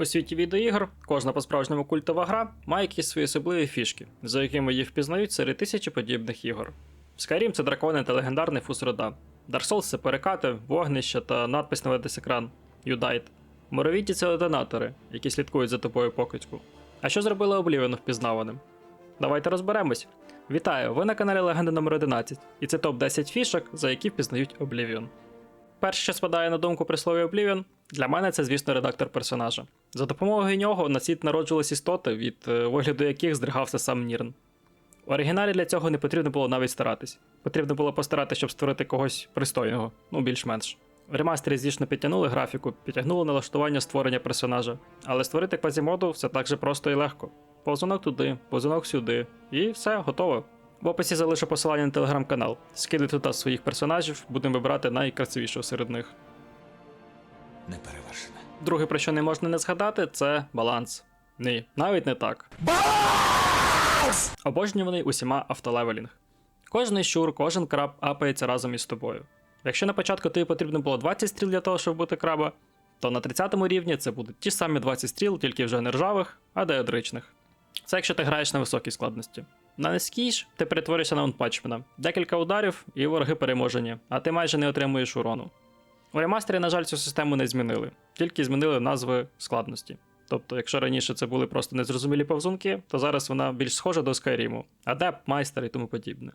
У світі відеоігр кожна по-справжньому культова гра має якісь свої особливі фішки, за якими їх впізнають серед тисячі подібних ігор. Skyrim – це дракони та легендарний фус рода. Dark Souls – це перекати, вогнища та надпис на весь екран You died. Моровіті це донатори, які слідкують за тобою покидьку. А що зробили Oblivion впізнаваним? Давайте розберемось. Вітаю! Ви на каналі Легенда номер 11 і це топ-10 фішок, за які впізнають Oblivion. Перше, що спадає на думку при слові Oblivion, для мене це, звісно, редактор персонажа. За допомогою нього на світ народжувались істоти, від е, вигляду яких здригався сам Нірн. У оригіналі для цього не потрібно було навіть старатись. Потрібно було постаратися, щоб створити когось пристойного, ну більш-менш. В ремастері, звісно, підтягнули графіку, підтягнули налаштування створення персонажа, але створити квазімоду все так же просто і легко. Повзунок туди, повзунок сюди, і все, готово. В описі залишу посилання на телеграм-канал. Скидуйте туди своїх персонажів, будемо вибирати найкрасивішого серед них. неперевершене. Друге, про що не можна не згадати, це баланс. Ні, навіть не так. Обожнюваний усіма автолевелінг. Кожний щур, кожен краб апається разом із тобою. Якщо на початку тобі потрібно було 20 стріл для того, щоб бути краба, то на 30 рівні це будуть ті самі 20 стріл, тільки вже не ржавих, а деодричних. Це якщо ти граєш на високій складності. На низькій ж ти перетворюєшся на онпачмена. Декілька ударів і вороги переможені, а ти майже не отримуєш урону. У ремастері, на жаль, цю систему не змінили, тільки змінили назви складності. Тобто, якщо раніше це були просто незрозумілі повзунки, то зараз вона більш схожа до Скайріму, адепт, майстер і тому подібне.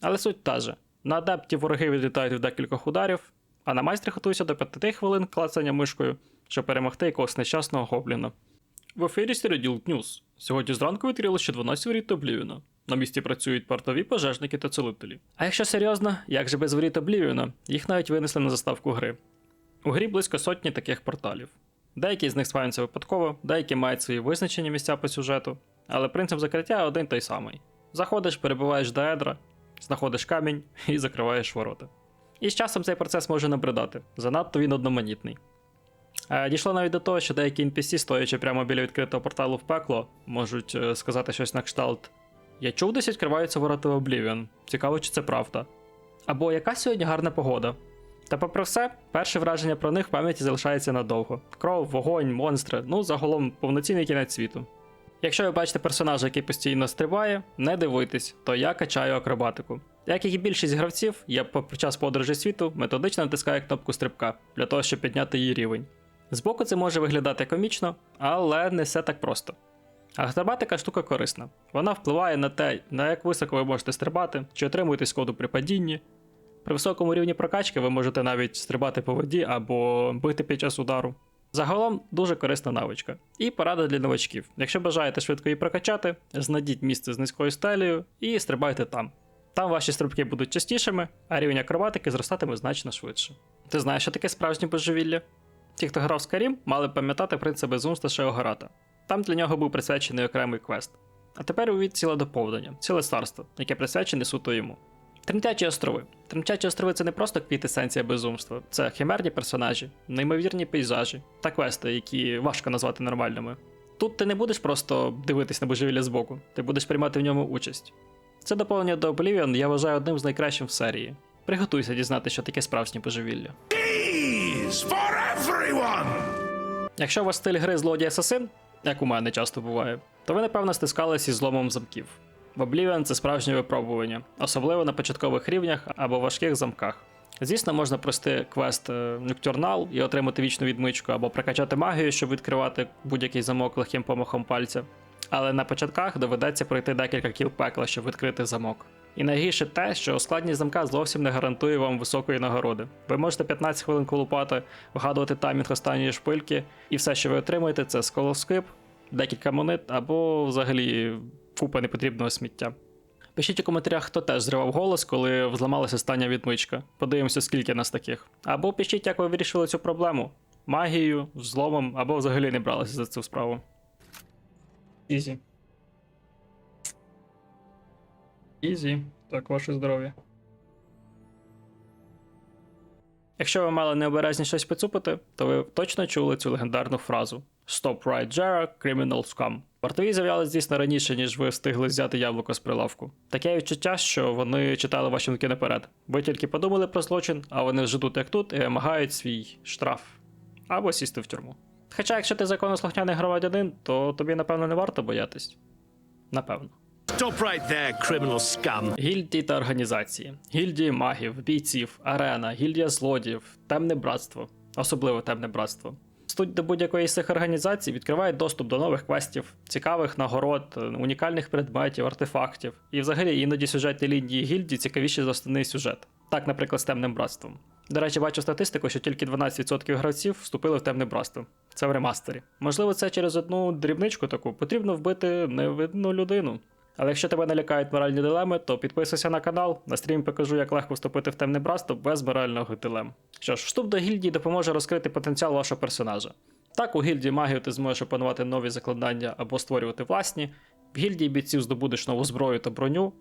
Але суть та же: на адепті вороги відлітають в декількох ударів, а на майстрі готуйся до 5 хвилин клацання мишкою, щоб перемогти якогось нещасного гобліна. В ефірі Середіл Ньюс. Сьогодні зранку відкрили ще 12 воріт Облівіна. На місці працюють портові пожежники та цілителі. А якщо серйозно, як же без воріт Облівіна, їх навіть винесли на заставку гри. У грі близько сотні таких порталів. Деякі з них спаються випадково, деякі мають свої визначені місця по сюжету, але принцип закриття один той самий: заходиш, перебуваєш до едра, знаходиш камінь і закриваєш ворота. І з часом цей процес може набридати, занадто він одноманітний. Е, Дійшло навіть до того, що деякі NPC, стоячи прямо біля відкритого порталу в пекло, можуть е, сказати щось на кшталт. Я чув, десь відкриваються ворота в Oblivion. Цікаво, чи це правда. Або яка сьогодні гарна погода. Та попри все, перше враження про них в пам'яті залишається надовго. Кров, вогонь, монстри, ну загалом повноцінний кінець світу. Якщо ви бачите персонажа, який постійно стрибає, не дивуйтесь, то я качаю акробатику. Як і більшість гравців, я під час подорожі світу методично натискаю кнопку стрибка для того, щоб підняти її рівень. Збоку це може виглядати комічно, але не все так просто. Акробатика штука корисна. Вона впливає на те, на як високо ви можете стрибати, чи отримуєте шкоду при падінні. При високому рівні прокачки ви можете навіть стрибати по воді або бити під час удару. Загалом дуже корисна навичка. І порада для новачків. Якщо бажаєте швидко її прокачати, знайдіть місце з низькою стелею і стрибайте там. Там ваші стрибки будуть частішими, а рівень акробатики зростатиме значно швидше. Ти знаєш, що таке справжнє божевілля? Ті, хто грав Skyrim, мали пам'ятати принцип безумства Шеогората. Там для нього був присвячений окремий квест. А тепер увіть ціле доповнення, ціле царство, яке присвячене суто йому. Тремтячі острови. Тремтячі острови це не просто квітесенція безумства, це химерні персонажі, неймовірні пейзажі та квести, які важко назвати нормальними. Тут ти не будеш просто дивитись на божевілля збоку, ти будеш приймати в ньому участь. Це доповнення до Oblivion я вважаю одним з найкращих в серії. Приготуйся дізнати, що таке справжнє божевілля. Is for everyone! Якщо у вас стиль гри злодій асасин, як у мене часто буває, то ви напевно стискались із зломом замків. В Oblivion це справжнє випробування, особливо на початкових рівнях або важких замках. Звісно, можна пройти квест е, Nocturnal і отримати вічну відмичку, або прокачати магію, щоб відкривати будь-який замок легким помахом пальця. Але на початках доведеться пройти декілька кіл пекла, щоб відкрити замок. І найгірше те, що складність замка зовсім не гарантує вам високої нагороди. Ви можете 15 хвилин колупати, вгадувати таймінг останньої шпильки, і все, що ви отримуєте, це сколоскип, декілька монет або взагалі купа непотрібного сміття. Пишіть у коментарях, хто теж зривав голос, коли взламалася остання відмичка. Подивимося, скільки нас таких. Або пишіть, як ви вирішили цю проблему: магією, зломом, або взагалі не бралися за цю справу. Ізі. Ізі. Так, ваше здоров'я. Якщо ви мали необережність щось поцупити, то ви точно чули цю легендарну фразу Stop right Jera, criminal scum. Вартові з'являлися дійсно раніше, ніж ви встигли взяти яблуко з прилавку. Таке відчуття, що вони читали ваші думки наперед. Ви тільки подумали про злочин, а вони вже тут як тут і вимагають свій штраф або сісти в тюрму. Хоча, якщо ти законослухняний громадянин, то тобі, напевно, не варто боятись. Напевно. Stop right there, criminal scum. Гільдії та організації, гільдії магів, бійців, арена, гільдія злодіїв, темне братство, особливо темне братство. Встуть до будь-якої з цих організацій відкривають доступ до нових квестів, цікавих нагород, унікальних предметів, артефактів. І взагалі іноді сюжетні лінії гільдії цікавіші за основний сюжет. Так, наприклад, з темним братством. До речі, бачу статистику, що тільки 12% гравців вступили в темне братство. Це в ремастері. Можливо, це через одну дрібничку таку потрібно вбити невидну людину. Але якщо тебе не лякають моральні дилеми, то підписуйся на канал. На стрімі покажу, як легко вступити в темне братство без морального дилем. Що ж, вступ до гільдії допоможе розкрити потенціал вашого персонажа. Так, у гільдії магів ти зможеш опанувати нові закладання або створювати власні. В гільдії бійців здобудеш нову зброю та броню.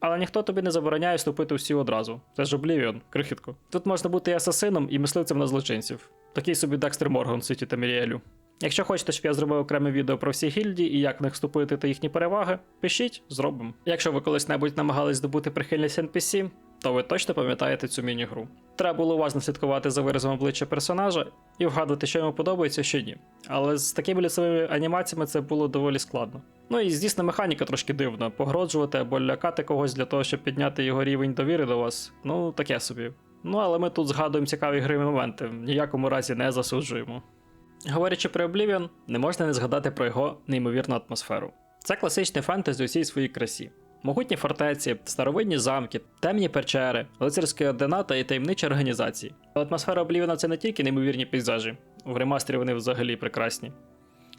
Але ніхто тобі не забороняє вступити всі одразу. Це ж Облівіон, крихітко. Тут можна бути і асасином, і мисливцем на злочинців. Такий собі Декстер Морган Сіті та Таміріелю. Якщо хочете, щоб я зробив окреме відео про всі гільдії і як в них вступити та їхні переваги, пишіть, зробимо. Якщо ви колись-небудь намагались здобути прихильність NPC, то ви точно пам'ятаєте цю міні-гру. Треба було уважно слідкувати за виразом обличчя персонажа і вгадувати, що йому подобається, що ні. Але з такими лісовими анімаціями це було доволі складно. Ну і звісно, механіка трошки дивна. Погроджувати або лякати когось для того, щоб підняти його рівень довіри до вас. Ну, таке собі. Ну, але ми тут згадуємо цікаві гри моменти, в ніякому разі не засуджуємо. Говорячи про Oblivion, не можна не згадати про його неймовірну атмосферу. Це класичне фентезі у всій своїй красі. Могутні фортеці, старовинні замки, темні печери, лицарські ордената і таємничі організації. Атмосфера Oblivion це не тільки неймовірні пейзажі, в ремастері вони взагалі прекрасні.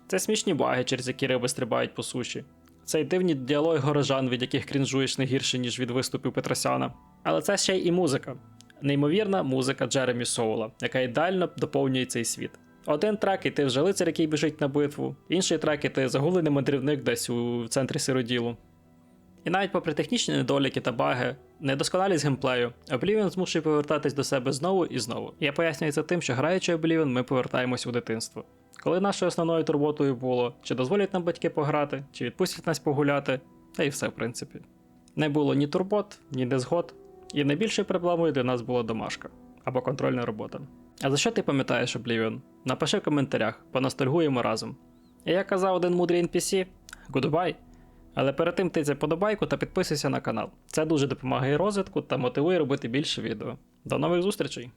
Це смішні баги, через які риби стрибають по суші. Це й дивні діалоги горожан, від яких крінжуєш не гірше, ніж від виступів Петросяна. Але це ще й і музика. Неймовірна музика Джеремі Соула, яка ідеально доповнює цей світ. Один трек, і ти вже лицар, який біжить на битву, інший трек, і ти загублений мандрівник десь у центрі сироділу. І навіть попри технічні недоліки та баги, недосконалість геймплею, Oblivion змушує повертатись до себе знову і знову. Я пояснюю це тим, що граючи Oblivion, ми повертаємось у дитинство. Коли нашою основною турботою було, чи дозволять нам батьки пограти, чи відпустять нас погуляти, та і все, в принципі. Не було ні турбот, ні незгод, і найбільшою проблемою для нас була домашка або контрольна робота. А за що ти пам'ятаєш Oblivion? Напиши в коментарях, поностальгуємо разом. І як казав один мудрий NPC, goodbye. Але перед тим тиця подобайку та підписуйся на канал. Це дуже допомагає розвитку та мотивує робити більше відео. До нових зустрічей!